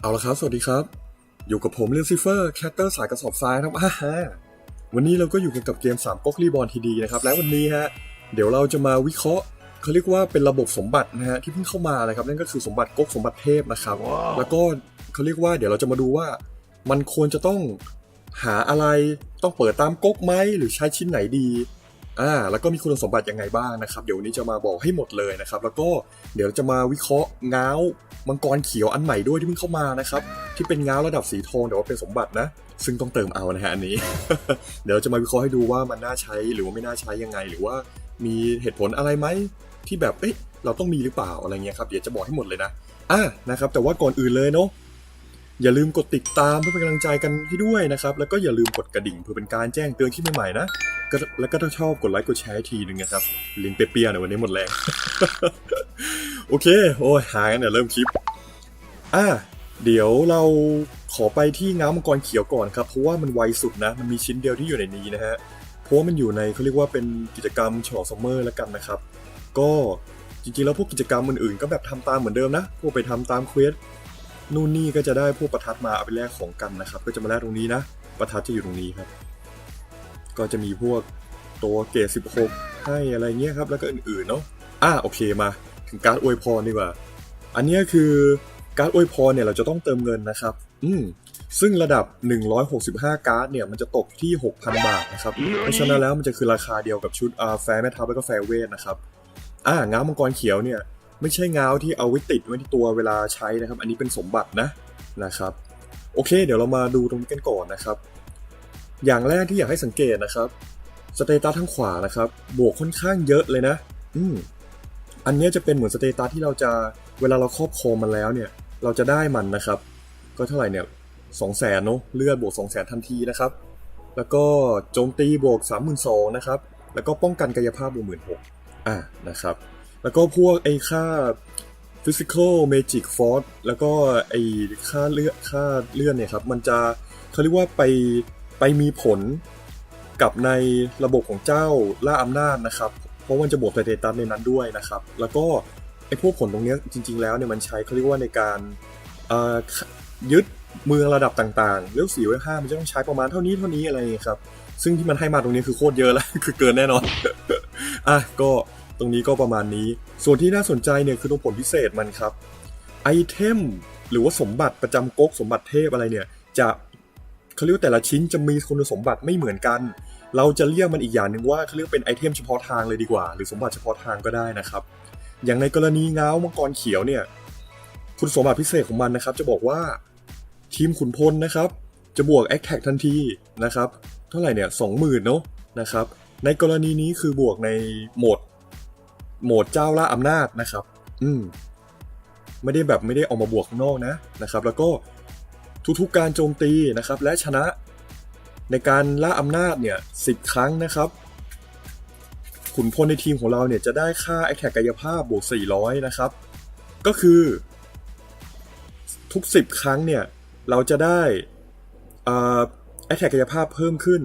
เอาละครับ สวัสดีครับ อยู่กับผมเรียนซิเฟอร์แคตเตอร์สายกระสอบทรายครับอ่าฮะวันนี้เราก็อยู่กันกับเกม3ก๊กรีบอลทีดีนะครับ และวันนี้ฮะ เดี๋ยวเราจะมาวิเคราะห์เขาเรียกว่าเป็นระบบสมบัตินะฮะที่เพิ่งเข้ามานะครับ นั่นก็คือสมบัติก๊กสมบัติเทพนะครับแล้วก็เขาเรียกว่าเดี๋ยวเราจะมาดูว่า มันควรจะต้องหาอะไรต้องเปิดตามก๊กไหมหรือใช้ชิ้นไหนดี อ่าแล้วก็มีคุณสมบัติยังไงบ้างนะครับ เดี๋ยววันนี้จะมาบอกให้หมดเลยนะครับ แล้วก็เดี๋ยวจะมาวิเคราะห์ง้าวมังกรเขียวอันใหม่ด้วยที่เพิ่งเข้ามานะครับที่เป็นง้าวระดับสีทองแต่ว่าเป็นสมบัตินะ ซึ่งต้องเติมเอานะฮะอันนี้ เดี๋ยวจะมาวิเคราะห์ให้ดูว่ามันน่าใช้หรือว่าไม่น่าใช้ยังไง หรือว่ามีเหตุผลอะไรไหมที่แบบเอ๊ะเราต้องมีหรือเปล่าอะไรเงี้ยครับเดี๋ยวจะบอกให้หมดเลยนะอะนะครับแต่ว่าก่อนอื่นเลยเนาะ อย่าลืมกดติดตามเพื่อเป็นกำลังใจกันให้ด้วยนะครับ แล้วก็อย่าลืมกดกระดิ่งเพื่อเป็นการแจ้งเตือนคลิปใหม่ๆนะ แล้วก็ถ้าชอบกดไลค์กดแชร์ทีนึงนะครับ ลิงเปรี้ยๆหน่ยวันนี้หมดแรง โอเค โอ้ยหากันเดี๋ยวเริ่มคลิป อะเดี๋ยวเราขอไปที่ง้ามังกรเขียวก่อนครับ เพราะว่ามันไวสุดนะ มันมีชิ้นเดียวที่อยู่ในนี้นะฮะ เพราะว่ามันอยู่ในเขาเรียกว่าเป็นกิจกรรมฉลองซัมเมอร์แล้วกันนะครับ ก็จริงๆแล้วพวกกิจกรรมอื่นๆ ก็แบบทำตามเหมือนเดิมนะ พวกไปทำตามเควส นู่นนี่ก็จะได้พวกประทัดมาเอาไปแลกของกันนะครับ ก็จะมาแลกตรงนี้นะ ประทัดจะอยู่ตรงนี้ครับ ก็จะมีพวกตัวเกรด16 ให้อะไรเงี้ยครับ แล้วก็อื่นๆเนาะอะโอเคมา ถึงการ์ดอวยพรดีกว่า อันนี้คือการ์ดอวยพรเนี่ยเราจะต้องเติมเงินนะครับ อืมซึ่งระดับ 165 การ์ดเนี่ยมันจะตกที่ 6,000 บาทนะครับ เพราะฉะนั้นแล้วมันจะคือราคาเดียวกับชุดแฟร์แม่ทัพแล้วก็แฟร์เวทนะครับ อ่าง้ามังกรเขียวเนี่ย ไม่ใช่ง้าวที่เอาไว้ติดไว้ที่ตัวเวลาใช้นะครับ อันนี้เป็นสมบัตินะนะครับโอเค เดี๋ยวเรามาดูตรงนี้กันก่อนนะครับ อย่างแรกที่อยากให้สังเกตนะครับสเตตัสทางขวานะครับ บวกค่อนข้างเยอะเลยนะ อืมอันนี้จะเป็นเหมือนสเตตัสที่เราจะเวลาเราครอบครองมันแล้วเนี่ย เราจะได้มันนะครับ ก็เท่าไหร่เนี่ยสองแสนเนาะเลือดบวกสองแสนทันทีนะครับ แล้วก็โจมตีบวกสามหมื่นสองนะครับ แล้วก็ป้องกันกายภาพบวกหมื่นหกอะนะครับ แล้วก็พวกไอ้ค่า physical magic force แล้วก็ไอ้ค่าเลือดค่าเลือดเนี่ยครับ มันจะเขาเรียกว่าไปไปมีผลกับในระบบของเจ้าล่าอำนาจนะครับ เพราะมันจะบวกสเตตัสในนั้นด้วยนะครับ แล้วก็ไอ้พวกผลตรงนี้จริง ๆ แล้วเนี่ยมันใช้เขาเรียกว่าในการยึดเมืองระดับต่างๆ เลี้ยวสี่ไว้ห้ามันจะต้องใช้ประมาณเท่านี้เท่านี้อะไรครับ ซึ่งที่มันให้มาตรงนี้คือโคตรเยอะแล้ว คือเกินแน่นอน อะก็ ตรงนี้ก็ประมาณนี้ ส่วนที่น่าสนใจเนี่ยคือตรงผลพิเศษมันครับไอเทมหรือว่าสมบัติประจำก๊กสมบัติเทพอะไรเนี่ย จะเขาเรียกแต่ละชิ้นจะมีคุณสมบัติไม่เหมือนกัน เราจะเรียกมันอีกอย่างหนึ่งว่าเขาเรียกเป็นไอเทมเฉพาะทางเลยดีกว่า หรือสมบัติเฉพาะทางก็ได้นะครับ อย่างในกรณีเงามังกรเขียวเนี่ยคุณสมบัติพิเศษของมันนะครับ จะบอกว่าทีมขุนพลนะครับ จะบวกแอคแท็กทันทีนะครับ เท่าไหร่เนี่ยสองหมื่นเนาะนะครับ ในกรณีนี้คือบวกในโหมด โหมดเจ้าล่าอำนาจนะครับ อืมไม่ได้แบบไม่ได้ออกมาบวกข้างนอกนะนะครับ แล้วก็ทุกๆการโจมตีนะครับ และชนะในการล่าอำนาจเนี่ยสิบครั้งนะครับ ขุนพลในทีมของเราเนี่ยจะได้ค่าแอคแท็กกายภาพบวก 400 นะครับ ก็คือทุก 10 ครั้งเนี่ย เราจะได้แอคแท็กกายภาพเพิ่มขึ้น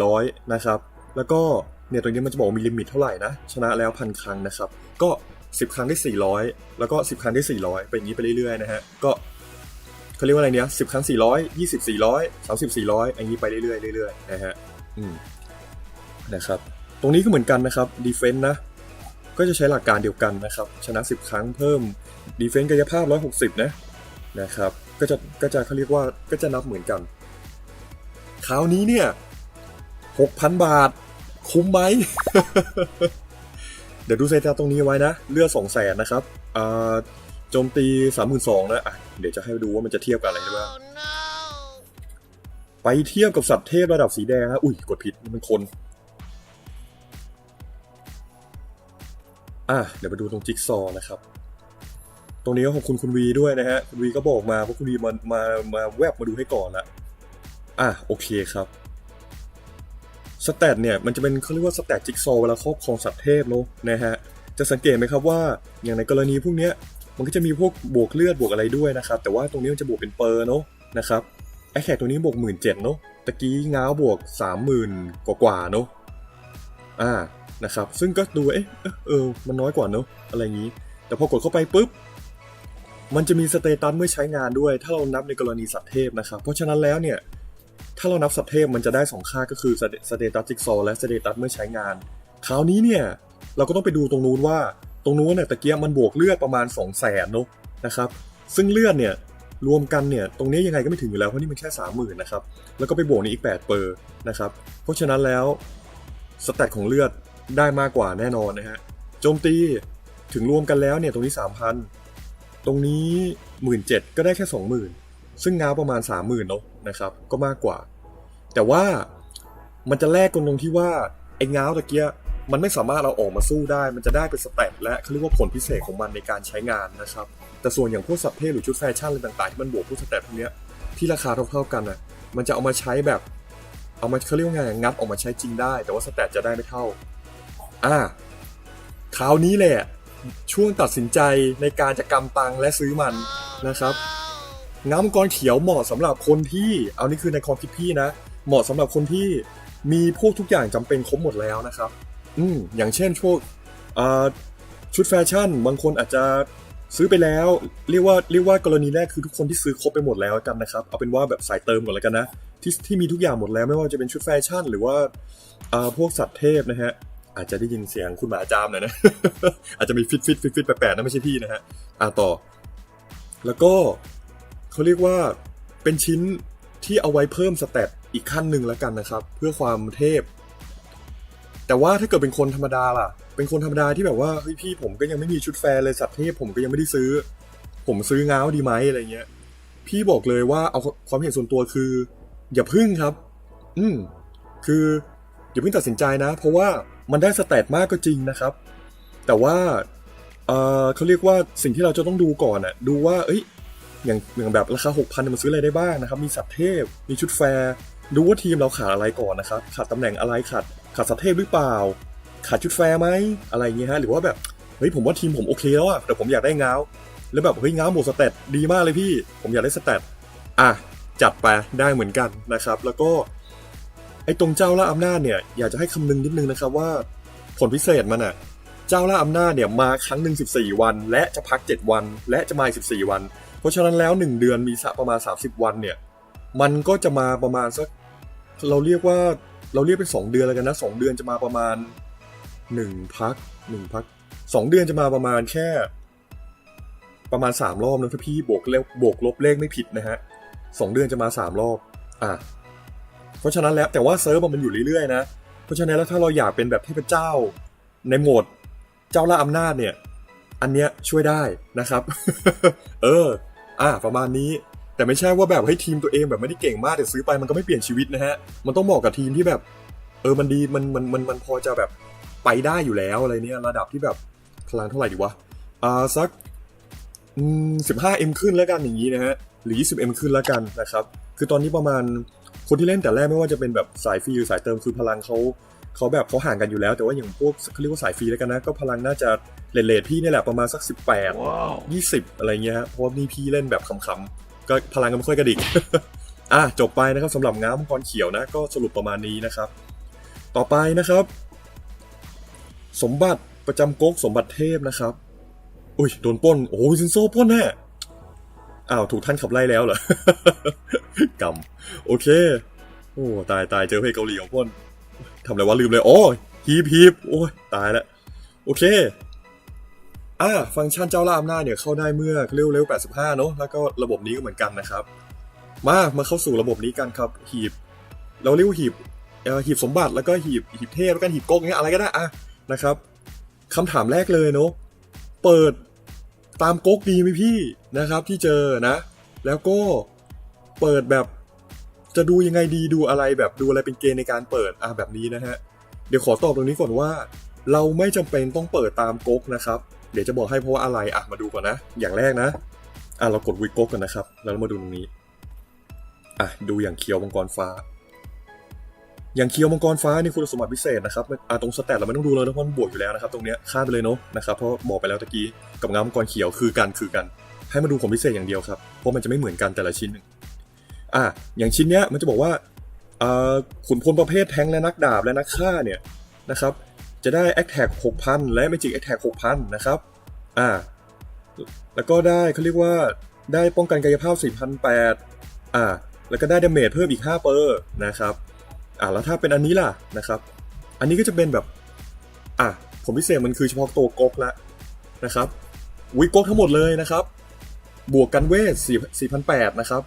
400 นะครับ แล้วก็ เนี่ยตรงนี้มันจะบอกมีลิมิตเท่าไหร่นะชนะแล้วพันครั้งนะครับ ก็ 10 ครั้งได้ 400 แล้วก็ 10 ครั้งได้ 400ไปอย่างนี้ไปเรื่อยๆนะฮะก็เขาเรียกว่าอะไรเนี้ย10ครั้ง 400 20 400 30 400อย่างนี้ไปเรื่อยๆเรื่อยๆนะฮะอืมนะครับตรงนี้ก็เหมือนกันนะครับดีเฟนต์นะก็จะใช้หลักการเดียวกันนะครับ ชนะ 10 ครั้งเพิ่มดีเฟนต์กายภาพ 160 นะนะครับก็จะก็จะเขาเรียกว่าก็จะนับเหมือนกันคราวนี้เนี่ย 6,000 บาท คุ้มไหม เดี๋ยวดูเซตาตรงนี้ไว้นะ เลือด2 0 0 0 0นะครับอ่าโจมตี32,000นะอะเดี๋ยวจะให้ดูว่ามันจะเทียบกับอะไรได้บ้างไปเทียบกับสัตว์เทพระดับสีแดงฮะอุ้ยกดผิดนี่มันคน อะเดี๋ยวไปดูตรงจิ๊กซอว์นะครับ ตรงนี้ก็ขอบคุณคุณวีด้วยนะฮะ คุณวีก็บอกมาเพราะคุณวีมามามาแวบมาดูให้ก่อนละอะโอเคครับ สแตทเนี่ยมันจะเป็นเขาเรียกว่าสแตทจิ๊กซอว์เวลาครอบครองสัตว์เทพเนอะนะฮะจะสังเกตไหมครับว่าอย่างในกรณีพวกเนี้ยมันก็จะมีพวกบวกเลือดบวกอะไรด้วยนะครับแต่ว่าตรงนี้มันจะบวกเป็นเปอร์เนอะนะครับไอแขกตัวนี้บวกหมื่นเจ็ดเนาะตะกี้ง้าวบวกสามหมื่นกว่าๆเนาะอ่านะครับซึ่งก็ดูเอ๊ะเออเออมันน้อยกว่าเนาะอะไรอย่างนี้ แต่พอกดเข้าไปปุ๊บมันจะมีสเตตัสเมื่อใช้งานด้วย ถ้าเรานับในกรณีสัตว์เทพนะครับ เพราะฉะนั้นแล้วเนี่ย ถ้าเรานับสัตว์เทพมันจะได้สองค่าก็คือสเตตัสจิ๊กซอว์และสเตตัสเมื่อใช้งาน คราวนี้เนี่ย เราก็ต้องไปดูตรงนู้นว่า ตรงนู้นเนี่ยตะเกียบมันบวกเลือดประมาณ 2 0 0แสนเนะนะครับ ซึ่งเลือดเนี่ยรวมกันเนี่ยตรงนี้ยังไงก็ไม่ถึงอยู่แล้วเพราะนี่มันแค่30,000นะครับ แล้วก็ไปบวกในอีก8เปอร์นะครับ เพราะฉะนั้นแล้วสแตทของเลือดได้มากกว่าแน่นอนนะฮะโจมตีถึงรวมกันแล้วเนี่ยตรงนี้ 3,000 ตรงนี้ 17,000 ก็ได้แค่ 20,000 ซึ่งงาวประมาณ 30,000เนอะนะครับ ก็มากกว่า แต่ว่ามันจะแลกกันตรงที่ว่าไอ้ง้าวตะเกียมันไม่สามารถเอาออกมาสู้ได้ มันจะได้เป็นสเตตและเขาเรียกว่าผลพิเศษของมันในการใช้งานนะครับ แต่ส่วนอย่างพวกสัตว์เทพหรือชุดแฟชั่นอะไรต่างๆที่มันบวกพวกสเตตพวกเนี้ยที่ราคาเท่าๆกันนะมันจะเอามาใช้แบบ เอามาเขาเรียกว่าไงงัดออกมาใช้จริงได้ แต่ว่าสเตตจะได้ไม่เท่า อ่าคราวนี้แหละช่วงตัดสินใจในการจะกำตังและซื้อมันนะครับ ง้ามังกรเขียวเหมาะสำหรับคนที่เอานี่คือในความคิดพี่นะ เหมาะสำหรับคนที่มีพวกทุกอย่างจำเป็นครบหมดแล้วนะครับ อืมอย่างเช่นพวกชุดแฟชั่น บางคนอาจจะซื้อไปแล้ว เรียกว่าเรียกว่ากรณีแรกคือทุกคนที่ซื้อครบไปหมดแล้วกันนะครับ เอาเป็นว่าแบบสายเติมก่อนแล้วกันนะที่ที่มีทุกอย่างหมดแล้วไม่ว่าจะเป็นชุดแฟชั่น หรือว่าอ่าพวกสัตว์เทพนะฮะอาจจะได้ยินเสียงคุณหมาจามหน่อยนะ อาจจะมีฟิตฟิตฟิตฟิตแปลกๆนะไม่ใช่พี่นะฮะอ่าต่อ แล้วก็ เขาเรียกว่าเป็นชิ้นที่เอาไว้เพิ่มสเตตอีกขั้นหนึ่งแล้วกันนะครับ เพื่อความเทพ แต่ว่าถ้าเกิดเป็นคนธรรมดาล่ะ เป็นคนธรรมดาที่แบบว่าเฮ้ยพี่ผมก็ยังไม่มีชุดแฟร์เลยสัตว์เทพผมก็ยังไม่ได้ซื้อ ผมซื้อง้าวดีไหมอะไรเงี้ย พี่บอกเลยว่าเอาความเห็นส่วนตัวคือ อย่าพึ่งครับ อืมคืออย่าเพิ่งตัดสินใจนะ เพราะว่ามันได้สเตตมากก็จริงนะครับ แต่ว่าเออเขาเรียกว่าสิ่งที่เราจะต้องดูก่อนอะดูว่า เอ้ย อย่างอย่างแบบราคา6,000เนี่ยมันซื้ออะไรได้บ้างนะครับมีสัตว์เทพ มีชุดแฟร์ดูว่าทีมเราขาดอะไรก่อนนะครับขาดตำแหน่งอะไรขาดขาดสัตว์เทพหรือเปล่า ขาดชุดแฟร์ไหมอะไรอย่างเงี้ยฮะหรือว่าแบบเฮ้ยผมว่าทีมผมโอเคแล้วอะแต่ผมอยากได้เงาแล้วแบบเฮ้ยเงาหมดสเตตดีมากเลยพี่ ผมอยากได้สเตตอะจัดไปได้เหมือนกันนะครับ แล้วก็ไอ้ตรงเจ้าล่าอำนาจเนี่ยอยากจะให้คำนึงนิดนึงนะครับว่าผลพิเศษมันอะเจ้าล่าอำนาจเนี่ยมาครั้งหนึ่ง14 วัน และจะพัก 7 วัน และจะมาอีก14 วัน เพราะฉะนั้นแล้ว 1 เดือนมีสักประมาณ 30 วันเนี่ย มันก็จะมาประมาณสักเราเรียกว่าเราเรียกเป็น2เดือนแล้วกันนะ 2 เดือนจะมาประมาณ 1 พัก 1 พัก 2 เดือนจะมาประมาณแค่ ประมาณ 3 รอบนะถ้าพี่บวกเลขบวกลบเลขไม่ผิดนะฮะสองเดือนจะมา 3 รอบอะเพราะฉะนั้นแล้วแต่ว่าเซิร์ฟมันอยู่เรื่อยๆนะเพราะฉะนั้นแล้วถ้าเราอยากเป็นแบบเทพเจ้าในโหมดเจ้าล่าอำนาจเนี่ย อันเนี้ยช่วยได้นะครับ เออ อะประมาณนี้แต่ไม่ใช่ว่าแบบให้ทีมตัวเองแบบไม่ได้เก่งมากแต่ซื้อไปมันก็ไม่เปลี่ยนชีวิตนะฮะ มันต้องเหมาะกับทีมที่แบบ เออมันดีมันมันมันมันพอจะแบบไปได้อยู่แล้วอะไรเนี่ยระดับที่แบบพลังเท่าไหร่ดีวะอ่าสักอืมสิบห้าเอ็มขึ้นแล้วกันอย่างนี้นะฮะหรือยี่สิบเอ็มขึ้นแล้วกันนะครับ คือตอนนี้ประมาณคนที่เล่นแต่แรกไม่ว่าจะเป็นแบบสายฟรีหรือสายเติมคือพลังเขา เขาแบบเขาห่างกันอยู่แล้ว แต่ว่าอย่างพวกเขาเรียกว่าสายฟรีแล้วกันนะ ก็พลังน่าจะเลทเลทพี่นี่แหละประมาณสักสิบแปดยี่สิบอะไรเงี้ยฮะเพราะว่านี่พี่เล่นแบบขำๆก็พลังก็ไม่ค่อยกระดิกอะจบไปนะครับสำหรับง้ามังกรเขียวนะ ก็สรุปประมาณนี้นะครับ ต่อไปนะครับ สมบัติประจำก๊กสมบัติเทพนะครับ อุ้ยโดนปล้นโอ้ยซินโซ่ปล้นแน่อ้าวถูกท่านขับไล่แล้วเหรอกำโอเค โอ้ตายตายเจอเพลงเกาหลีของปล้น ทำอะไรวะลืมเลย โอ้ฮีบฮีบโอ้ยตายแล้วโอเคอ่าฟังก์ชันเจ้าล่าอำนาจเนี่ยเข้าได้เมื่อเร็วเร็ว85 เนอะแล้วก็ระบบนี้ก็เหมือนกันนะครับ มามาเข้าสู่ระบบนี้กันครับหีบ เราเรียกว่าหีบเอ่อหีบสมบัติแล้วก็หีบหีบเทพแล้วกันหีบก๊กเงี้ยอะไรก็ได้อะนะครับคำถามแรกเลยเนอะเปิดตามก๊กดีไหมพี่นะครับที่เจอนะ แล้วก็เปิดแบบ จะดูยังไงดีดูอะไรแบบดูอะไรเป็นเกณฑ์ในการเปิดอะแบบนี้นะฮะ เดี๋ยวขอตอบตรงนี้ก่อนว่า เราไม่จำเป็นต้องเปิดตามก๊กนะครับ เดี๋ยวจะบอกให้เพราะว่าอะไรอะมาดูก่อนนะ อย่างแรกนะอะเรากดวิกก๊กกันนะครับ แล้วมาดูตรงนี้อะดูอย่างเคียวมังกรฟ้า อย่างเคียวมังกรฟ้านี่คุณสมบัติพิเศษนะครับอะตรงสแตทเราไม่ต้องดูเลยนะเพราะมันบวกอยู่แล้วนะครับ ตรงเนี้ยข้ามไปเลยเนาะนะครับเพราะบอกไปแล้วตะกี้กับเงามังกรเขียวคือกันคือกัน ให้มาดูผลพิเศษอย่างเดียวครับเพราะมันจะไม่เหมือนกันแต่ละชิ้นหนึ่ง อะอย่างชิ้นเนี้ยมันจะบอกว่าขุนพลประเภทแทงและนักดาบและนักฆ่าเนี่ยนะครับ จะได้ a t t a c k 6,000 และ Magic Attack 6,000 นะครับอ่าแล้วก็ได้เขาเรียกว่าได้ป้องกันกายภาพ4,008อ่าแล้วก็ได้ดาเมจเพิ่มอีก5เปอร์นะครับอ่าแล้วถ้าเป็นอันนี้ล่ะนะครับ อันนี้ก็จะเป็นแบบอะผมพิเศษมันคือเฉพาะตัวก๊กละนะครับวิก๊กทั้งหมดเลยนะครับ บวกกันเวท4 4,008นะครับ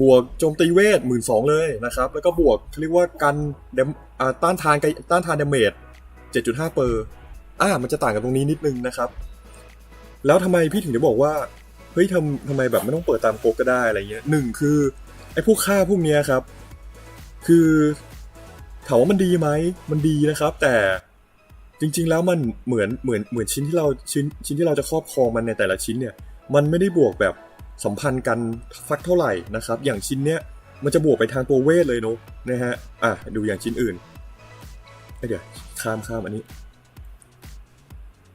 บวกโจมตีเวท12,000เลยนะครับ แล้วก็บวกเรียกว่ากันเดมต้านทานต้านทานเดเมจ7.5เปอร์อ่ามันจะต่างกันตรงนี้นิดนึงนะครับ แล้วทำไมพี่ถึงได้บอกว่าเฮ้ยทำทำไมแบบไม่ต้องเปิดตามโกก็ได้อะไรเงี้ยหนึ่งคือไอ้พวกค่าพวกเนี้ยครับ คือถามว่ามันดีไหมมันดีนะครับ แต่จริง ๆ แล้วมันเหมือนเหมือนเหมือนชิ้นที่เราชิ้นชิ้นที่เราจะครอบครองมันในแต่ละชิ้นเนี่ย มันไม่ได้บวกแบบ สัมพันธ์กันสักเท่าไหร่นะครับ อย่างชิ้นเนี้ยมันจะบวกไปทางตัวเวทเลยเนอะนะฮะอะดูอย่างชิ้นอื่นเเดี๋ยวข้ามข้ามอันนี้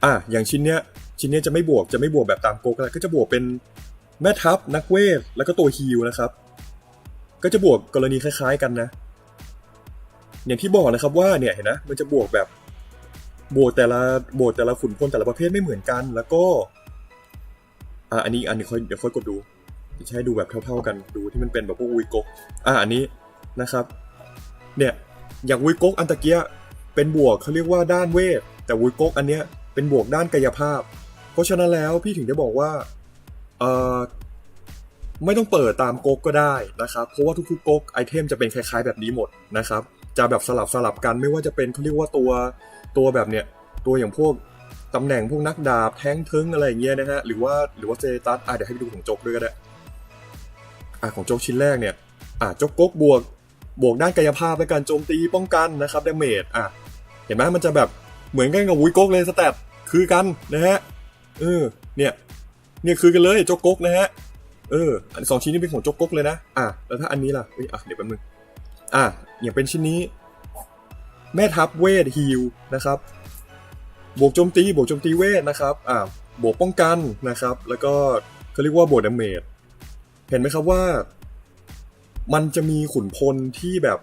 อะอย่างชิ้นเนี้ยชิ้นเนี้ยจะไม่บวกจะไม่บวกแบบตามโกกแล้ก็จะบวกเป็นแม่ทัพนักเวทแล้วก็ตัวฮีลนะครับ ก็จะบวกกรณีคล้าย ๆ กันนะอย่างที่บอกนะครับว่าเนี่ยเห็นนะมันจะบวกแบบบวกแต่ละบวกแต่ละขุนพลแต่ละประเภทไม่เหมือนกัน แล้วก็ อะอันนี้อันนี้ค่อยเดี๋ยวค่อยกดดูจะให้ดูแบบเท่าๆกันดูที่มันเป็นแบบพวกวิโกกอะอันนี้นะครับ เนี่ยอย่างวิโกกอันตะเกียเป็นบวกเขาเรียกว่าด้านเวท แต่วิโกกอันเนี้ยเป็นบวกด้านกายภาพ เพราะฉะนั้นแล้วพี่ถึงได้บอกว่าเอ่อไม่ต้องเปิดตามก๊กก็ได้นะครับ เพราะว่าทุกๆก๊กไอเทมจะเป็นคล้ายๆแบบนี้หมดนะครับ จะแบบสลับสลับกันไม่ว่าจะเป็นเขาเรียกว่าตัวตัวแบบเนี้ยตัวอย่างพวก ตำแหน่งพวกนักดาบแท้งทึงอะไรอย่างเงี้ยนะฮะหรือว่าหรือว่าเซตัสอะเดี๋ยวให้ไปดูของโจกด้วยก็ได้อะของโจกชิ้นแรกเนี่ยอะโจกก๊กบวกบวกด้านกายภาพและการโจมตีป้องกันนะครับดาเมจอะเห็นไหมมันจะแบบเหมือนกันกับวุ้ยก๊กเลยสแตทคือกันนะฮะเออเนี่ยเนี่ยคือกันเลยโจกก๊กนะฮะเอออันสองชิ้นนี้เป็นของโจกก๊กเลยนะอะแล้วถ้าอันนี้ล่ะเอ้ยอะเดี๋ยวแป๊บนึงอะอย่างเป็นชิ้นนี้ แม่ทัพเวทฮิลนะครับ บวกโจมตี บวกโจมตีเวทนะครับ อ่า บวกป้องกันนะครับ แล้วก็เขาเรียกว่าบวกดาเมจ เห็นไหมครับว่า มันจะมีขุนพลที่แบบ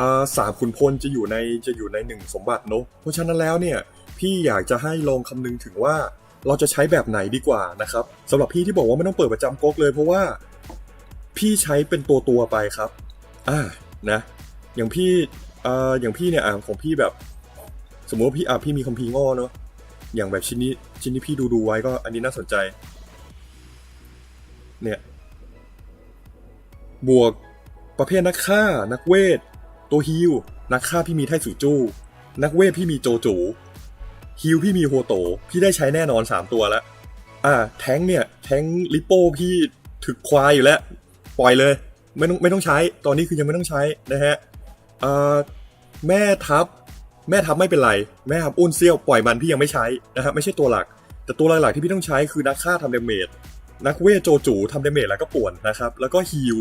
อ่าสามขุนพลจะอยู่ในจะอยู่ในหนึ่งสมบัติเนอะเพราะฉะนั้นแล้วเนี่ย พี่อยากจะให้ลองคำนึงถึงว่าเราจะใช้แบบไหนดีกว่านะครับสำหรับพี่ที่บอกว่าไม่ต้องเปิดประจำก๊กเลย เพราะว่าพี่ใช้เป็นตัวตัวไปครับ อ่านะ อย่างพี่อ่ออย่างพี่เนี่ยอะของพี่แบบ สมมติว่าพี่อะพี่มีคัมภีร์โง่เนอะอย่างแบบชิ้นนี้ชิ้นที่พี่ดูดูๆไว้ก็อันนี้น่าสนใจ เนี่ยบวกประเภทนักฆ่า นักเวท ตัวฮิลนักฆ่าพี่มีไทสูจู้นักเวทพี่มีโจจูฮิลพี่มีโฮโต พี่ได้ใช้แน่นอนสามตัวแล้ว อ่า แท้งเนี่ย แท้งลิโป้พี่ถึกควายอยู่แล้ว ปล่อยเลย ไม่ต้องไม่ต้องใช้ ตอนนี้คือยังไม่ต้องใช้นะฮะอ่อแม่ทัพ แม่ทัพไม่เป็นไร แม่ทัพอุ้นเซี่ยวปล่อยมันพี่ยังไม่ใช้นะครับไม่ใช่ตัวหลัก แต่ตัวหลักๆที่พี่ต้องใช้คือนักฆ่าทำเดเมจนักเวทโจจูทำเดเมจแล้วก็ป่วนนะครับแล้วก็ฮิล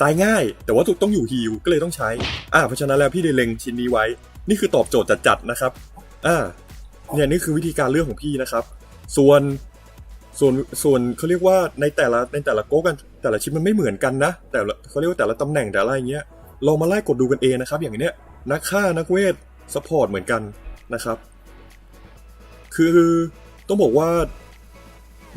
ตายง่าย แต่ว่าต้องอยู่ฮิลก็เลยต้องใช้อ่าเพราะฉะนั้นแล้วพี่ได้เล็งชิ้นนี้ไว้ นี่คือตอบโจทย์จัดๆนะครับอ่าเนี่ยนี่คือวิธีการเลือกของพี่นะครับ ส่วนส่วนส่วนเขาเรียกว่าในแต่ละในแต่ละโก๊กกันแต่ละชิ้นมันไม่เหมือนกันนะ แต่ละเขาเรียกว่าแต่ละตำแหน่งแต่ละอะไรเงี้ยลองมาไล่กดดูกันเองนะครับ อย่างเนี้ยนักฆ่านักเวท สปอร์ตเหมือนกันนะครับ คือต้องบอกว่า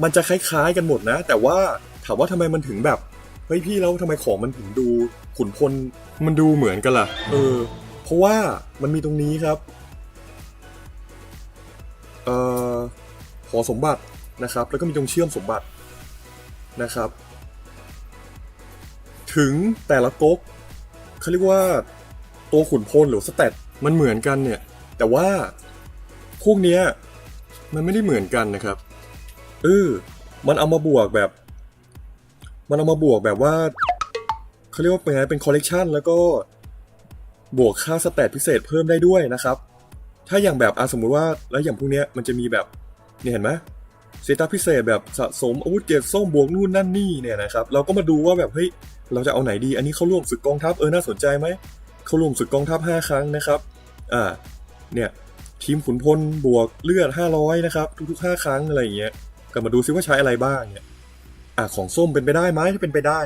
มันจะคล้ายๆกันหมดนะ แต่ว่าถามว่าทำไมมันถึงแบบเฮ้ยพี่แล้วทำไมของมันถึงดูขุนพลมันดูเหมือนกันล่ะ เออ เพราะว่ามันมีตรงนี้ครับ เอ่อหอสมบัตินะครับ แล้วก็มีตรงเชื่อมสมบัตินะครับ ถึงแต่ละก๊กเขาเรียกว่าตัวขุนพลหรือสเตต มันเหมือนกันเนี่ย แต่ว่าพวกเนี้ยมันไม่ได้เหมือนกันนะครับเออมันเอามาบวกแบบ มันเอามาบวกแบบว่าเขาเรียกว่าเป็นไงเป็นคอลเลกชันแล้วก็บวกค่าสเตตพิเศษเพิ่มได้ด้วยนะครับ ถ้าอย่างแบบอะสมมุติว่าแล้วอย่างพวกเนี้ยมันจะมีแบบเนี่ยเห็นไหมเซตัสพิเศษแบบสะสมอาวุธเกรดส้มบวกนู่นนั่นนี่เนี่ยนะครับ เราก็มาดูว่าแบบเฮ้ยเราจะเอาไหนดี อันนี้เข้าร่วมศึกกองทัพเออน่าสนใจไหม เข้าร่วมศึกกองทัพ 5 ครั้งนะครับ อ่า เนี่ย ทีมขุนพลบวกเลือด 500 นะครับ ทุกๆ 5 ครั้งอะไรอย่างเงี้ยก็มาดูซิว่าใช้อะไรบ้างเนี่ยอ่าของส้มเป็นไปได้ไหมถ้าเป็นไปได้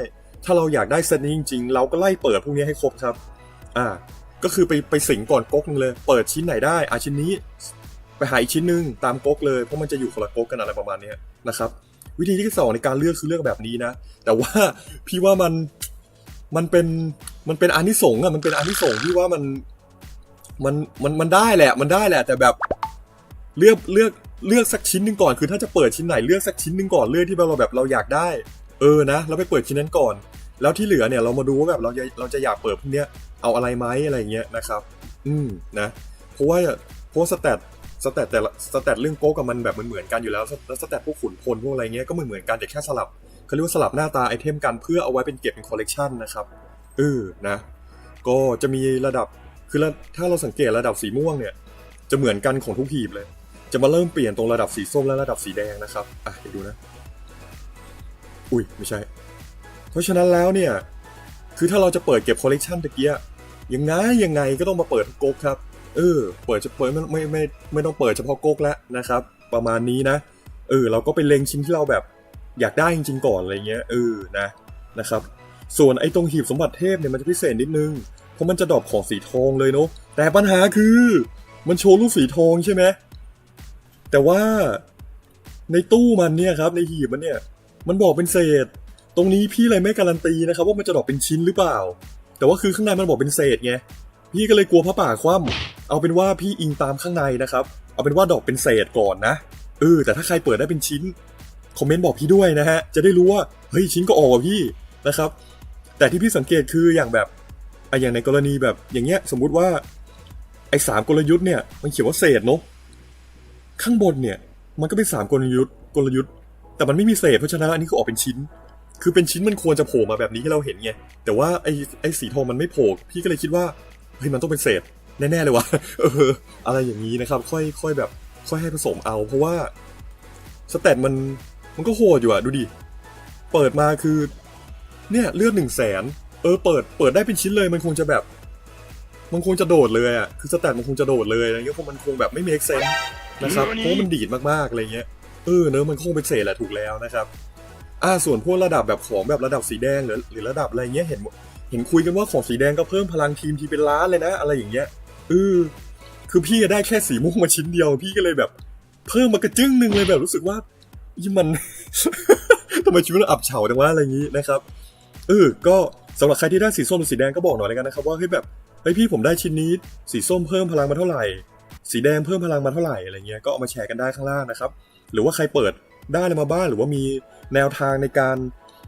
ถ้าเราอยากได้เซตนี้จริง ๆ เราก็ไล่เปิดพวกนี้ให้ครบครับ อ่า ก็คือไปไปสิงก่อนก๊กนึงเลย เปิดชิ้นไหนได้อ่าชิ้นนี้ ไปหาอีกชิ้นหนึ่งตามก๊กเลย เพราะมันจะอยู่คนละก๊กกันอะไรประมาณเนี้ยนะครับ วิธีที่สองในการเลือกคือเลือกแบบนี้นะ แต่ว่าพี่ว่ามัน มันเป็นมันเป็นอานิสงส์อะมันเป็นอานิสงส์ที่ว่ามันมันมันมันได้แหละ มันได้แหละ แต่แบบเลือกเลือกเลือกสักชิ้นหนึ่งก่อนคือถ้าจะเปิดชิ้นไหนเลือกสักชิ้นหนึ่งก่อนเลือกที่เราแบบเราอยากได้ เออนะแล้วไปเปิดชิ้นนั้นก่อน แล้วที่เหลือเนี่ยเรามาดูว่าแบบเราจะเราจะอยากเปิดพวกเนี้ยเอาอะไรไหมอะไรเงี้ยนะครับ อืมนะเพราะว่าเพราะว่าสแตทสแตทแต่สแตทเรื่องโก๊กกับมันแบบมันเหมือนกันอยู่แล้วแล้วสแตทพวกขุนพลพวกอะไรเงี้ยก็เหมือนเหมือนกันแต่แค่สลับ เขาเรียกว่าสลับหน้าตาไอเทมกันเพื่อเอาไว้เป็นเก็บเป็นคอลเลกชันนะครับเออนะก็จะมีระดับคือระถ้าเราสังเกตระดับสีม่วงเนี่ย จะเหมือนกันของทุกหีบเลย จะมาเริ่มเปลี่ยนตรงระดับสีส้มและระดับสีแดงนะครับอะเดี๋ยวดูนะ อุ้ยไม่ใช่ เพราะฉะนั้นแล้วเนี่ย คือถ้าเราจะเปิดเก็บคอลเลกชันตะเกียยังไงยังไงก็ต้องมาเปิดโก๊กครับเออเปิดจะเปิดไม่ไม่ไม่ไม่ต้องเปิดเฉพาะโก๊กแล้วนะครับ ประมาณนี้นะเออเราก็ไปเล็งชิ้นที่เราแบบ อยากได้จริงๆก่อนอะไรเงี้ยเออนะนะครับ ส่วนไอ้ตรงหีบสมบัติเทพเนี่ยมันจะพิเศษนิดนึง เพราะมันจะดรอปของสีทองเลยเนาะแต่ปัญหาคือมันโชว์รูปสีทองใช่ไหมแต่ว่าในตู้มันเนี่ยครับในหีบมันเนี่ยมันบอกเป็นเศษ ตรงนี้พี่เลยไม่การันตีนะครับ ว่ามันจะดรอปเป็นชิ้นหรือเปล่า แต่ว่าคือข้างในมันบอกเป็นเศษไงพี่ก็เลยกลัวพระป่าคว่ำเอาเป็นว่าพี่อิงตามข้างในนะครับ เอาเป็นว่าดอกเป็นเศษก่อนนะเออแต่ถ้าใครเปิดได้เป็นชิ้น คอมเมนต์บอกพี่ด้วยนะฮะ จะได้รู้ว่า เฮ้ย ชิ้นก็ออกว่ะพี่นะครับ แต่ที่พี่สังเกตคืออย่างแบบไออย่างในกรณีแบบอย่างเงี้ยสมมุติว่าไอ้สามกลยุทธ์เนี่ยมันเขียนว่าเศษเนาะข้างบนเนี่ยมันก็เป็นสามกลยุทธ์กลยุทธ์ แต่มันไม่มีเศษเพราะฉะนั้นอันนี้ก็ออกเป็นชิ้น คือเป็นชิ้นมันควรจะโผล่มาแบบนี้ให้เราเห็นไงแต่ว่าไอ้ไอ้สีทองมันไม่โผล่พี่ก็เลยคิดว่าเฮ้ยมันต้องเป็นเศษแน่ๆเลยวะเออ อะไรอย่างนี้นะครับ ค่อยค่อยแบบ ค่อยให้ผสมเอา เพราะว่าสแตทมัน มันก็โหดอยู่อะดูดิ เปิดมาคือ เนี่ยเลือดหนึ่งแสนเออเปิดเปิดได้เป็นชิ้นเลยมันคงจะแบบ มันคงจะโดดเลยอะคือสแตทมันคงจะโดดเลยอะไรเงี้ยเพราะมันคงแบบไม่เมคเซนนะครับเพราะว่ามันดีดมากๆอะไรเงี้ยเออเนอะมันคงเป็นเศษแหละถูกแล้วนะครับอ่าส่วนพวกระดับแบบของแบบระดับสีแดงหรือหรือระดับอะไรเงี้ยเห็นเห็นคุยกันว่าของสีแดงก็เพิ่มพลังทีมทีเป็นล้านเลยนะ อะไรอย่างเงี้ยเออคือพี่ได้แค่สีม่วงมาชิ้นเดียว พี่ก็เลยแบบ เพิ่มมากระจึ้งหนึ่งเลยแบบรู้สึกว่า ยี่มันทำไมชีวิตเราอับเฉาจังวะอะไรอย่างงี้นะครับเออก็สำหรับใครที่ได้สีส้มหรือสีแดงก็บอกหน่อยแล้วกันนะครับว่าเฮ้ยแบบเฮ้ยพี่ผมได้ชิ้นนี้ สีส้มเพิ่มพลังมาเท่าไหร่ สีแดงเพิ่มพลังมาเท่าไหร่อะไรเงี้ยก็เอามาแชร์กันได้ข้างล่างนะครับ หรือว่าใครเปิดได้อะไรมาบ้างหรือว่ามีแนวทางในการ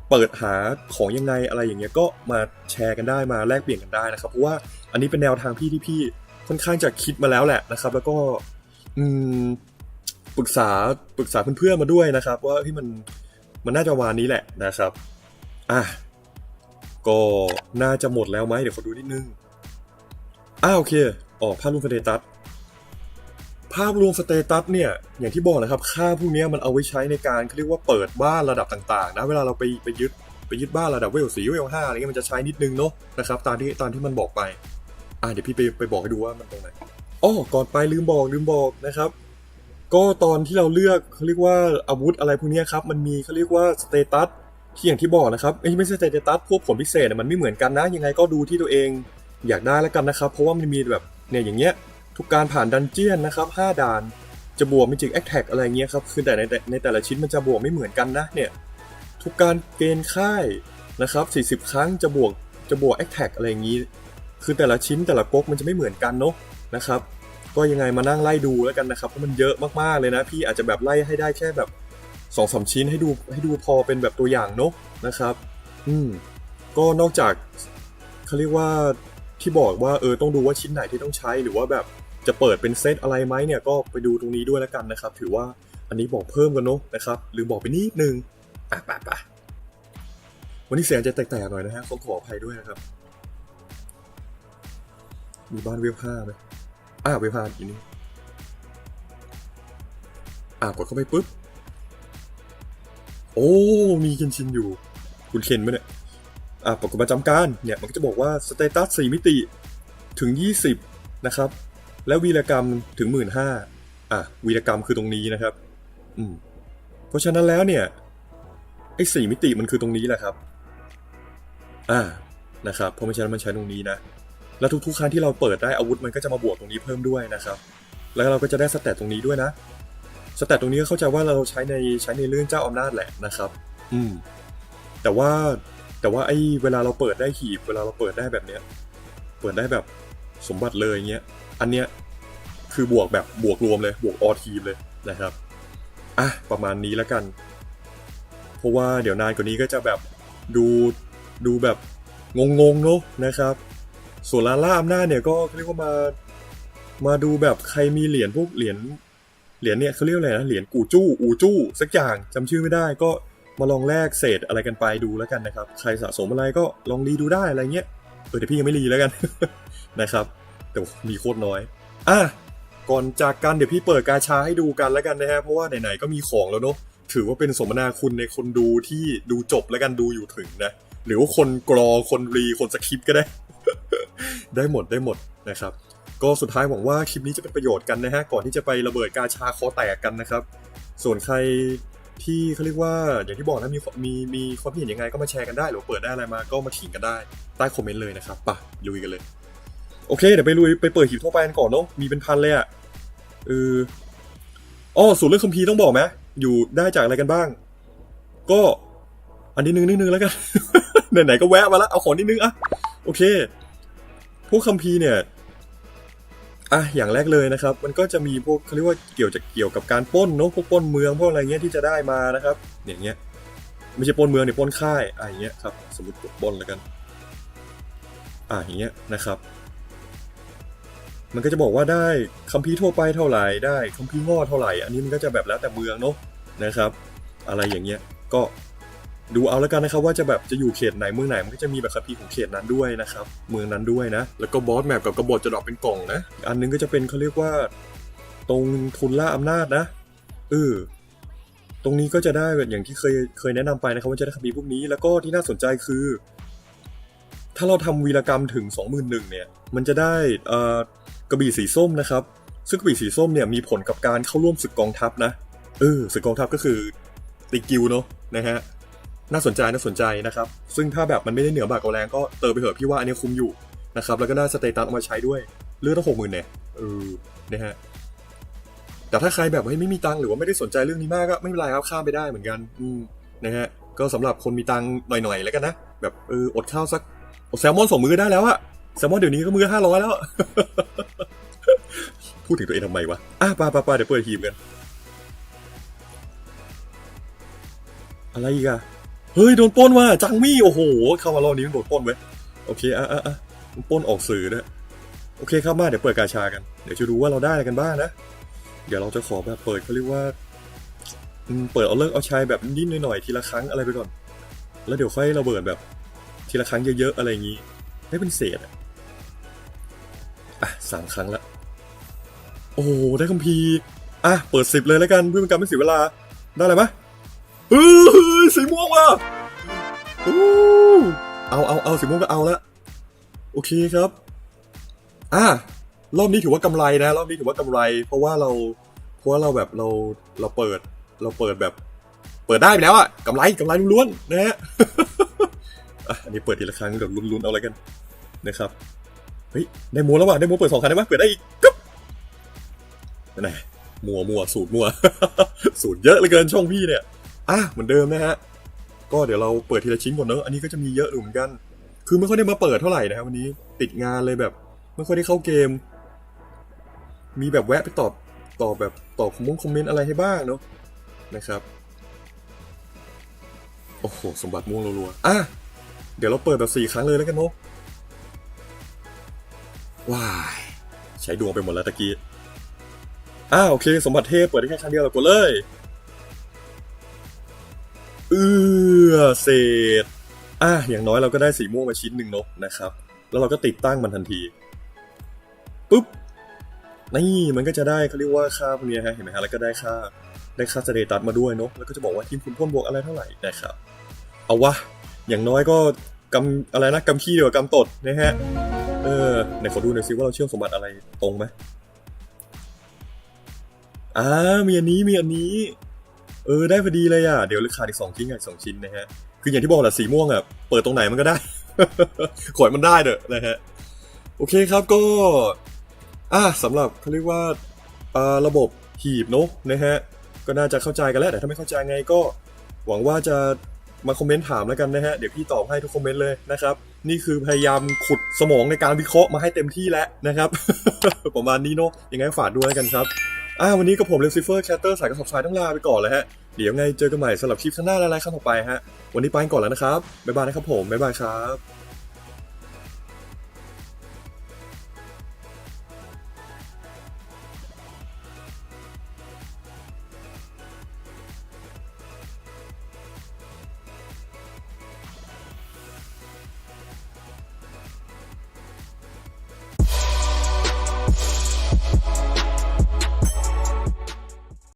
เปิดหาของยังไงอะไรอย่างเงี้ยก็มาแชร์กันได้มาแลกเปลี่ยนกันได้นะครับเพราะว่าอันนี้เป็นแนวทางพี่ที่พี่ค่อนข้างจะคิดมาแล้วแหละนะครับ แล้วก็อืม ปรึกษาปรึกษาเพื่อนๆมาด้วยนะครับ ว่าที่มันมันน่าจะวานนี้แหละนะครับอะก็น่าจะหมดแล้วไหมเดี๋ยวขอดูนิดนึงอ่าโอเคออกภาพรวมสเตตัสภาพรวมสเตตัสเนี่ยอย่างที่บอกนะครับ ค่าพวกเนี้ยมันเอาไว้ใช้ในการเขาเรียกว่าเปิดบ้านระดับต่างๆนะเวลาเราไปไปยึดไปยึดบ้านระดับเวลสี่เวลห้าอะไรเงี้ยมันจะใช้นิดนึงเนาะนะครับตามที่ตามที่มันบอกไปอ่าเดี๋ยวพี่ไปไปบอกให้ดูว่ามันตรงไหนอ๋อก่อนไปลืมบอกลืมบอกนะครับ ก็ตอนที่เราเลือกเขาเรียกว่าอาวุธอะไรพวกนี้ครับ มันมีเขาเรียกว่าสเตตัสที่อย่างที่บอกนะครับไม่ใช่สเตตัสพวกผลพิเศษเนี่ยมันไม่เหมือนกันนะ ยังไงก็ดูที่ตัวเองอยากได้แล้วกันนะครับ เพราะว่ามันมีแบบเนี่ยอย่างเงี้ยทุกการผ่านดันเจียนนะครับ5ด่านจะบวกมิจิกแอคแท็กอะไรเงี้ยครับคือแต่ในแต่ในแต่ละชิ้นมันจะบวกไม่เหมือนกันนะเนี่ยทุกการเกณฑ์ค่ายนะครับ40 ครั้งจะบวกจะบวกแอคแท็กอะไรอย่างงี้ คือแต่ละชิ้นแต่ละก๊กมันจะไม่เหมือนกันเนาะนะครับ ก็ยังไงมานั่งไล่ดูแล้วกันนะครับเพราะมันเยอะมากๆเลยนะ พี่อาจจะแบบไล่ให้ได้แค่แบบสองสามชิ้นให้ดูให้ดูพอเป็นแบบตัวอย่างเนาะนะครับ อืมก็นอกจากเขาเรียกว่าที่บอกว่าเออต้องดูว่าชิ้นไหนที่ต้องใช้หรือว่าแบบจะเปิดเป็นเซตอะไรไหมเนี่ยก็ไปดูตรงนี้ด้วยแล้วกันนะครับ ถือว่าอันนี้บอกเพิ่มกันเนาะนะครับลืมบอกไปนิดนึงอะไปไปวันนี้เสียงจะแตกๆหน่อยนะฮะขอขออภัยด้วยนะครับ มีบ้านเวลห้าไหม อ่าเวลห้าอีกนี่อ่ากดเข้าไปปุ๊บ โอ้ มีเคนชินอยู่ คุณเคนไหมเนี่ย อ่าปรากฏประจำการ เนี่ย มันก็จะบอกว่าสเตตัส4มิติถึง 20 นะครับ แล้ววีรกรรมถึง15,000อะ วีรกรรมคือตรงนี้นะครับ อืม เพราะฉะนั้นแล้วเนี่ย ไอ้4มิติมันคือตรงนี้แหละครับ อ่า นะครับ เพราะไม่ใช่มันใช้ตรงนี้นะ แล้วทุกๆครั้งที่เราเปิดได้อาวุธมันก็จะมาบวกตรงนี้เพิ่มด้วยนะครับ แล้วเราก็จะได้สแตทตรงนี้ด้วยนะสแตทตรงนี้ก็เข้าใจว่าเราใช้ในใช้ในเรื่องเจ้าอำนาจแหละนะครับ อืม แต่ว่าแต่ว่าไอ้เวลาเราเปิดได้หีบ เวลาเราเปิดได้แบบเนี้ย เปิดได้แบบสมบัติเลยเงี้ย อันเนี้ยคือบวกแบบบวกรวมเลย บวกออทีมเลยนะครับ อะ ประมาณนี้แล้วกัน เพราะว่าเดี๋ยวนานกว่านี้ก็จะแบบดูดูแบบงงๆเนอะนะครับ ส่วนลาล่าอำนาจเนี่ยก็เรียกว่ามามาดูแบบใครมีเหรียญพวกเหรียญเหรียญเนี่ยเขาเรียกอะไรนะเหรียญกูจู้อูจู้สักอย่างจำชื่อไม่ได้ก็มาลองแลกเศษอะไรกันไปดูแล้วกันนะครับ ใครสะสมอะไรก็ลองรีดูได้อะไรเงี้ยเออแต่พี่ยังไม่รีแล้วกัน นะครับ แต่มีโคตรน้อยอะก่อนจากกันเดี๋ยวพี่เปิดกาชาให้ดูกันแล้วกันนะฮะเพราะว่าไหนๆก็มีของแล้วเนาะถือว่าเป็นสมนาคุณในคนดูที่ดูจบแล้วกันดูอยู่ถึงนะ หรือว่าคนกรอคนรีคนสคริปก็ได้ ได้หมดได้หมดนะครับ ก็สุดท้ายหวังว่าคลิปนี้จะเป็นประโยชน์กันนะฮะก่อนที่จะไประเบิดกาชาคอแตกกันนะครับ ส่วนใครที่เขาเรียกว่าอย่างที่บอกนะมีมีมีความคิดเห็นยังไงก็มาแชร์กันได้ หรือเปิดได้อะไรมาก็มาขิงกันได้ใต้คอมเมนต์เลยนะครับปะลุยกันเลย โอเคเดี๋ยวไปลุยไปเปิดหีบทั่วไปกันก่อนเนาะมีเป็นพันเลยอะ่ะเอออ๋อส่วนเรื่องคัมภีร์ต้องบอกไหมอยู่ได้จากอะไรกันบ้าง ก็อันนี้นึงนิดนึงแล้วกันไหนๆก็แวะมาแล้วเอาของนิดนึงอะโอเค พวกคัมภีร์เนี่ยอะอย่างแรกเลยนะครับ มันก็จะมีพวกเขาเรียกว่าเกี่ยวจากเกี่ยวกับการปล้นเนอะพวกปล้นเมืองพวกอะไรเงี้ยที่จะได้มานะครับ อย่างเงี้ยไม่ใช่ปล้นเมืองเนี่ยปล้นค่ายอะอย่างเงี้ยครับสมมติปล้นแล้วกันอะอย่างเงี้ยนะครับ มันก็จะบอกว่าได้คัมภีร์ทั่วไปเท่าไหร่ได้คัมภีร์งอเท่าไหร่ อันนี้มันก็จะแบบแล้วแต่เมืองเนาะนะครับ อะไรอย่างเงี้ยก็ ดูเอาแล้วกันนะครับว่าจะแบบจะอยู่เขตไหนเมืองไหนมันก็จะมีแบบคัมภีร์ของเขตนั้นด้วยนะครับเมืองนั้นด้วยนะ แล้วก็บอสแมปกับกบฏจะดรอปเป็นกล่องนะอันนึงก็จะเป็นเขาเรียกว่า ตรงทุนล่าอำนาจนะเออตรงนี้ก็จะได้แบบอย่างที่เคยเคยแนะนำไปนะครับว่าจะได้คัมภีร์พวกนี้แล้วก็ที่น่าสนใจคือ ถ้าเราทำวีรกรรมถึง 21,000เนี่ย มันจะได้เอ่อกระบี่สีส้มนะครับ ซึ่งกระบี่สีส้มเนี่ยมีผลกับการเข้าร่วมศึกกองทัพนะเออศึกกองทัพก็คือตีกิวเนาะนะฮะ น่าสนใจน่าสนใจนะครับ ซึ่งถ้าแบบมันไม่ได้เหนือบากกว่าแรงก็เติมไปเถอะพี่ว่าอันนี้คุ้มอยู่นะครับ แล้วก็ได้สเตตัสเอามาใช้ด้วยเลือดตั้งหกหมื่นเนี่ยเออนะฮะแต่ถ้าใครแบบไม่มีตังหรือว่าไม่ได้สนใจเรื่องนี้มากก็ไม่เป็นไรครับข้ามไปได้เหมือนกันอืมนะฮะก็สำหรับคนมีตังหน่อยๆแล้วกันนะแบบเอออดข้าวสักอดแซลมอนสองมื้อได้แล้วอะแซลมอนเดี๋ยวนี้ก็มื้อห้าร้อยแล้วพูดถึงตัวเองทำไมวะอะปไปไปเดี๋ยวเปิดทีมกัน อะไรอีกอะ เฮ้ยโดนป้นว่ะจังมี่โอ้โหเข้ามารอบนี้มันโดนป้นเว้ยโอเคอะอะอะมันป้นออกสื่อด้วยโอเคครับมาเดี๋ยวเปิดกาชากันเดี๋ยวจะดูว่าเราได้อะไรกันบ้างนะเดี๋ยวเราจะขอแบบเปิดเขาเรียกว่าเปิดเอาเลิกเอาใช้แบบนิดหน่อยทีละครั้งอะไรไปก่อน แล้วเดี๋ยวค่อยระเบิดแบบ ทีละครั้งเยอะๆอะไรอย่างงี้ ไม่เป็นเศษอะอะสามครั้งละโอ้ได้คัมภีร์อะเปิดสิบเลยแล้วกันเพื่อเป็นการไม่เสียเวลาได้อะไรไหม เฮ้ยสีม่วงว่ะโอ้เอาเอาเอาสีม่วงก็เอาละโอเคครับ อะรอบนี้ถือว่ากำไรนะ รอบนี้ถือว่ากำไร เพราะว่าเรา เพราะว่าเราแบบเราเราเปิด เราเปิดแบบ เปิดได้ไปแล้วอะกำไรกำไรล้วนๆนะฮะอะอันนี้เปิดทีละครั้งเดี๋ยวลุ้นๆเอาอะไรกันนะครับเฮ้ยได้มัวแล้วว่ะได้มัวเปิดสองครั้งได้ไหมเปิดได้อีกกึ๊บนั่นไงมัวมัวสูตรมัว สูตรเยอะเหลือเกินช่องพี่เนี่ย อะเหมือนเดิมนะฮะ ก็เดี๋ยวเราเปิดทีละชิ้นก่อนเนอะอันนี้ก็จะมีเยอะอยู่เหมือนกัน คือไม่ค่อยได้มาเปิดเท่าไหร่นะครับวันนี้ติดงานเลยแบบไม่ค่อยได้เข้าเกม มีแบบแวะไปตอบตอบแบบตอบคอมมงคอมเมนต์อะไรให้บ้างเนาะนะครับโอ้โหสมบัติม่วงรัวๆอะเดี๋ยวเราเปิดแบบสี่ครั้งเลยแล้วกันเนาะว้ายใช้ดวงไปหมดแล้วตะกี้อ่าโอเค สมบัติเทพเปิดได้แค่ครั้งเดียวเรากดเลย อือเศษอะอย่างน้อยเราก็ได้สีม่วงมาชิ้นหนึ่งเนอะนะครับ แล้วเราก็ติดตั้งมันทันทีปุ๊บนี่มันก็จะได้เขาเรียกว่าค่าพวกเนี้ยฮะเห็นไหมฮะแล้วก็ได้ค่าได้ค่าสเตตัสมาด้วยเนาะแล้วก็จะบอกว่าทีมคุณพ่นบวกอะไรเท่าไหร่นะครับ เอาวะอย่างน้อยก็กำอะไรนะกำขี้ดีกว่ากำตดนะฮะเออไหนขอดูหน่อยซิว่าเราเชื่อมสมบัติอะไรตรงไหมอ่ามีอันนี้มีอันนี้ เออได้พอดีเลยอะ เดี๋ยวเหลือขาดอีกสองชิ้นอีกสองชิ้นนะฮะ คืออย่างที่บอกแหละสีม่วงอะ เปิดตรงไหนมันก็ได้ ขอยมันได้เด้อะนะฮะ โอเคครับก็ อะสำหรับเขาเรียกว่าอ่าระบบหีบเนอะนะฮะ ก็น่าจะเข้าใจกันแล้ว แต่ถ้าไม่เข้าใจไงก็หวังว่าจะมาคอมเมนต์ถามแล้วกันนะฮะ เดี๋ยวพี่ตอบให้ทุกคอมเมนต์เลยนะครับ นี่คือพยายามขุดสมองในการวิเคราะห์มาให้เต็มที่แล้วนะครับ ประมาณนี้เนอะยังไงฝากด้วยแล้วกันครับอ่าวันนี้กับผมเลซิเฟอร์แคตเตอร์สายกระสอบทรายต้องลาไปก่อนเลยฮะ เดี๋ยวไงเจอกันใหม่สำหรับคลิปข้างหน้าและไลฟ์ครั้งต่อไปฮะ วันนี้ไปก่อนแล้วนะครับ บ๊ายบายนะครับผม บ๊ายบายครับ